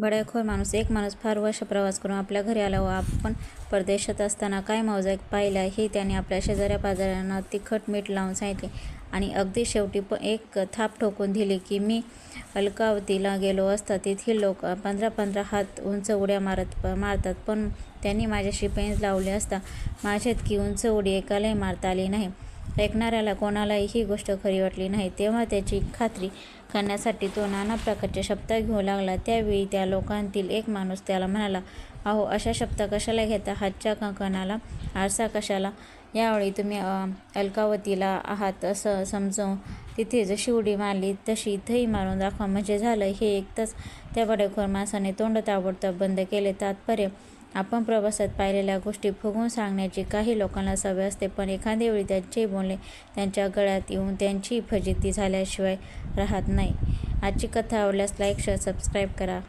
बडाईखोर माणूस एक माणूस फार वर्ष प्रवास करून आपल्या घरी आला व आपण परदेशात असताना काय मौजा पाहिला हे त्याने आपल्या शेजाऱ्या पाजाऱ्यांना तिखट मीठ लावून सांगितले. आणि अगदी शेवटी प एक थाप ठोकून दिली की मी अलकावतीला गेलो असता तेथील लोक पंधरा पंधरा हात उंच उड्या मारत मारतात पण त्यांनी माझ्याशी पेंज लावले असता माझ्या इतकी उंच उडी एकालाही मारता आली नाही. ऐकणाऱ्याला कोणालाही ही गोष्ट खरी वाटली नाही. तेव्हा त्याची खात्री करण्यासाठी तो नाना प्रकारचे शब्द घेऊ लागला. त्यावेळी त्या लोकांतील एक माणूस त्याला म्हणाला अहो अशा शब्द कशाला घेता? हातच्या कंकणाला आरसा कशाला? यावेळी तुम्ही अलकावतीला आहात असं समजून तिथे जशी उडी मारली तशी इथंही मारून दाखवा. म्हणजे झालं हे ऐकताच त्या बडेखोर माणसाने तोंड ताबडतोब बंद केले. तात्पर्य आपण प्रवासात पाहिलेल्या गोष्टी फुगवून सांगण्याची काही लोकांना सवय असते पण एखाद्या वेळी त्यांचे बोलणे त्यांच्या गळ्यात येऊन त्यांची फजिती झाल्याशिवाय राहत नाही. आजची कथा आवडल्यास लाईक शेअर सबस्क्राईब करा.